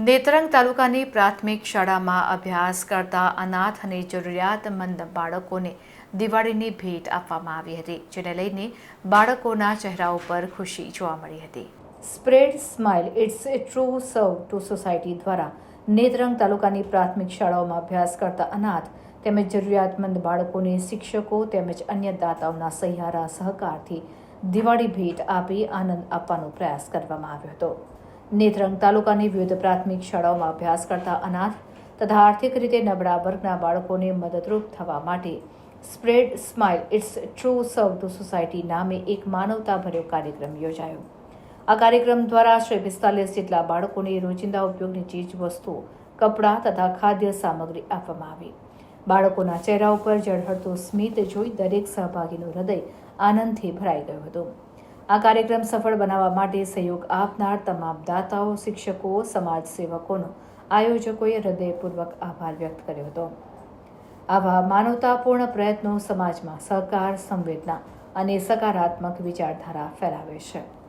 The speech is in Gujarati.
નેત્રંગ તાલુકાની પ્રાથમિક શાળામાં અભ્યાસ કરતા અનાથ અને જરૂરિયાતમંદ બાળકોને દિવાળીની ભેટ આપવામાં આવી હતી, જેને લઈને બાળકોના ચહેરા ઉપર ખુશી જોવા મળી હતી. Spread smile, it's a true serve to society દ્વારા નેત્રંગ તાલુકાની પ્રાથમિક શાળાઓમાં અભ્યાસ કરતા અનાથ તેમજ જરૂરિયાતમંદ બાળકોને શિક્ષકો તેમજ અન્ય દાતાઓના સહિયારા સહકારથી દિવાળી ભેટ આપી આનંદ આપવાનો પ્રયાસ કરવામાં આવ્યો હતો. નેત્રંગ તાલુકાની વિવિધ પ્રાથમિક શાળાઓમાં અભ્યાસ કરતા અનાથ તથા આર્થિક રીતે નબળા વર્ગના બાળકોને મદદરૂપ થવા માટે spread smile it's true serve to society નામે એક માનવતાભર્યો કાર્યક્રમ યોજાયો. આ કાર્યક્રમ દ્વારા આશરે પિસ્તાલીસ જેટલા બાળકોને રોજિંદા ઉપયોગની ચીજ વસ્તુઓ કપડાં તથા ખાદ્ય સામગ્રી આપવામાં આવી. બાળકોના ચહેરા ઉપર ઝળહળતું સ્મિત જોઈ દરેક સહભાગીનું હૃદય આનંદથી ભરાઈ ગયું હતું. આ કાર્યક્રમ સફળ બનાવવા માટે સહયોગ આપનાર તમામ દાતાઓ, શિક્ષકો, સમાજ સેવકોનો, આયોજકોએ હૃદયપૂર્વક આભાર વ્યક્ત કર્યો હતો. આવા માનવતાપૂર્ણ પ્રયત્નો સમાજમાં સહકાર, સંવેદના અને સકારાત્મક વિચારધારા ફેલાવે છે.